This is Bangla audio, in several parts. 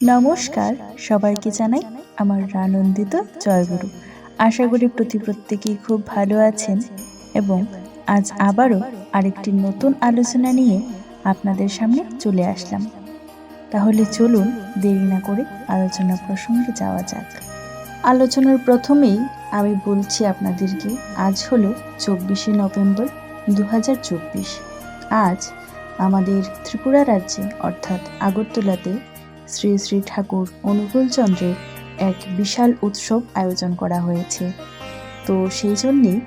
নমস্কার, সবাইকে জানাই আমার আনন্দিত জয়গুরু। আশা করি প্রতি প্রত্যেকেই খুব ভালো আছেন এবং আজ আবারও আরেকটি নতুন আলোচনা নিয়ে আপনাদের সামনে চলে আসলাম। তাহলে চলুন দেরি না করে আলোচনা প্রসঙ্গে যাওয়া যাক। আলোচনার প্রথমেই আমি বলছি আপনাদেরকে, আজ হলো চব্বিশে নভেম্বর দু হাজার চব্বিশ। আজ আমাদের ত্রিপুরা রাজ্যে, অর্থাৎ আগরতলাতে শ্রী শ্রী ঠাকুর অনুকূলচন্দ্রের এক বিশাল উৎসব আয়োজন করা হয়েছে। তো সেই জন্যেই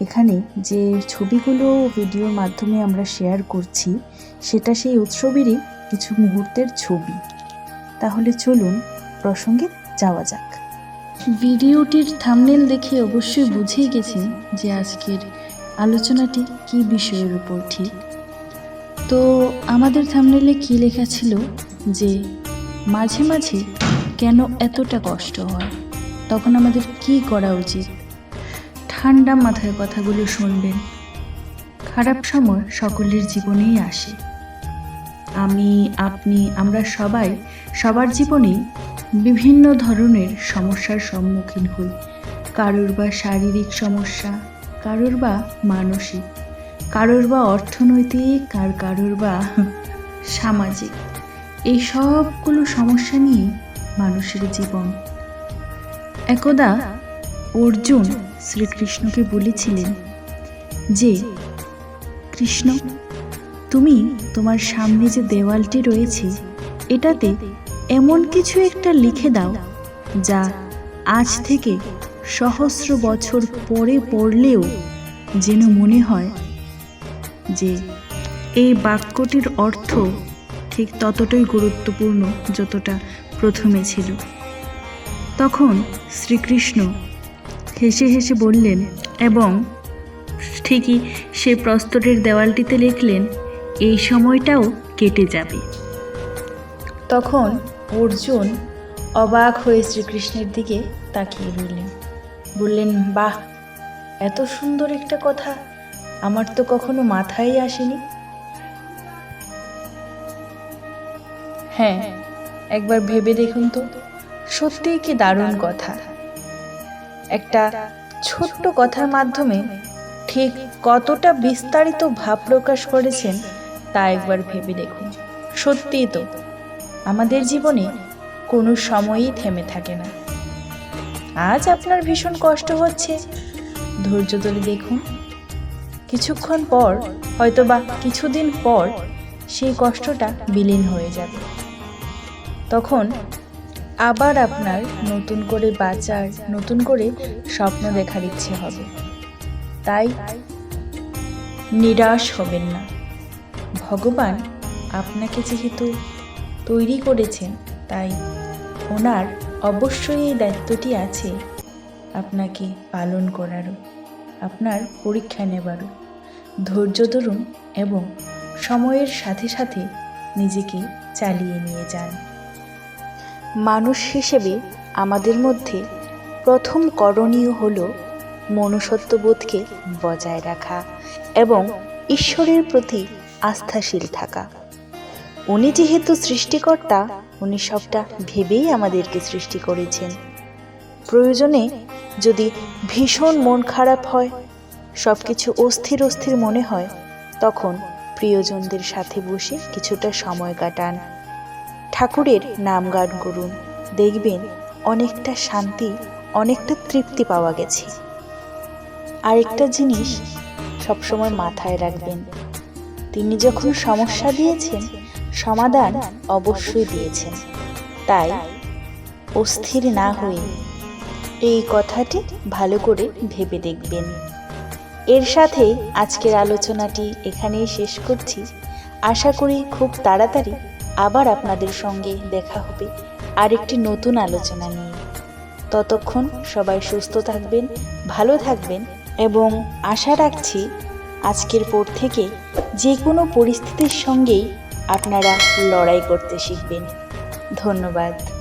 এখানে যে ছবিগুলো ভিডিওর মাধ্যমে আমরা শেয়ার করছি, সেটা সেই উৎসবেরই কিছু মুহূর্তের ছবি। তাহলে চলুন প্রসঙ্গে যাওয়া যাক। ভিডিওটির থামনেল দেখে অবশ্যই বুঝেই গেছেন যে আজকের আলোচনাটি কী বিষয়ের উপর ঠিক। তো আমাদের থামনেলে কী লেখা ছিল যে মাঝে মাঝে কেন এতটা কষ্ট হয়? তখন আমাদের কি করা উচিত? ঠান্ডা মাথায় কথাগুলো শুনবেন। খারাপ সময় সকলের জীবনেই আসে। আমি, আপনি, আমরা সবাই সবার জীবনেই বিভিন্ন ধরনের সমস্যার সম্মুখীন হই। কারোর বা শারীরিক সমস্যা, কারোর বা মানসিক, কারোর বা অর্থনৈতিক আর কারোর বা সামাজিক। এই সবগুলো সমস্যা নিয়ে মানুষের জীবন। একদা অর্জুন শ্রীকৃষ্ণকে বলেছিলেন যে, কৃষ্ণ, তুমি তোমার সামনে যে দেওয়ালটি রয়েছে, এটাতে এমন কিছু একটা লিখে দাও যা আজ থেকে সহস্র বছর পরে পড়লেও যেন মনে হয় যে, এই বাক্যটির অর্থ ঠিক ততটাই গুরুত্বপূর্ণ যতটা প্রথমে ছিল। তখন শ্রীকৃষ্ণ হেসে হেসে বললেন, এবং ঠিকই সে প্রস্তরের দেওয়ালটিতে লিখলেন, এই সময়টাও কেটে যাবে। তখন অর্জুন অবাক হয়ে শ্রীকৃষ্ণের দিকে তাকিয়ে রইলেন। বললেন, বাহ, এত সুন্দর একটা কথা। আমার তো কখনো মাথায় আসেনি। হ্যাঁ একবার ভেবে দেখুন তো, সত্যিই কি দারুণ কথা। একটা ছোট্ট কথার মাধ্যমে ঠিক কতটা বিস্তারিত ভাব প্রকাশ করেছেন তা একবার ভেবে দেখুন। সত্যিই তো, আমাদের জীবনে কোনো সময়ই থেমে থাকে না। আজ আপনার ভীষণ কষ্ট হচ্ছে। ধৈর্য ধরে দেখুন। কিছুক্ষণ পর হয়তো বা কিছুদিন পর, সেই কষ্টটা বিলীন হয়ে যাবে। তখন আবার আপনার নতুন করে বাঁচার, নতুন করে স্বপ্ন দেখার ইচ্ছে হবে। তাই নিরাশ হবেন না। ভগবান আপনাকে যেহেতু তৈরি করেছেন, তাই ওনার অবশ্যই এই দায়িত্বটি আছে আপনাকে পালন করারও, আপনার পরীক্ষা নেবারও। ধৈর্য ধরুন এবং সময়ের সাথে সাথে নিজেকে চালিয়ে নিয়ে যান। মানুষ হিসেবে আমাদের মধ্যে প্রথম করণীয় হল মনুষ্যত্ববোধকে বজায় রাখা এবং ঈশ্বরের প্রতি আস্থাশীল থাকা। উনি যেহেতু সৃষ্টিকর্তা, উনি সবটা ভেবেই আমাদেরকে সৃষ্টি করেছেন। প্রয়োজনে যদি ভীষণ মন খারাপ হয় সব কিছু অস্থির অস্থির মনে হয়, তখন প্রিয়জনদের সাথে বসে কিছুটা সময় কাটান। ঠাকুরের নাম গান করুন। দেখবেন অনেকটা শান্তি, অনেকটা তৃপ্তি পাওয়া গেছে। আরেকটা জিনিস সবসময় মাথায় রাখবেন, তিনি যখন সমস্যা দিয়েছেন, সমাধান অবশ্যই দিয়েছেন। তাই অস্থির না হয়ে এই কথাটি ভালো করে ভেবে দেখবেন। এর সাথে আজকের আলোচনাটি এখানেই শেষ করছি। আশা করি খুব তাড়াতাড়ি আবার আপনাদের সঙ্গে দেখা হবে। আরেকটি নতুন আলোচনা নিয়ে। ততক্ষণ সবাই সুস্থ থাকবেন, ভালো থাকবেন এবং আশা রাখছি আজকের পর থেকে যে কোনো পরিস্থিতির সঙ্গেই আপনারা লড়াই করতে শিখবেন। ধন্যবাদ।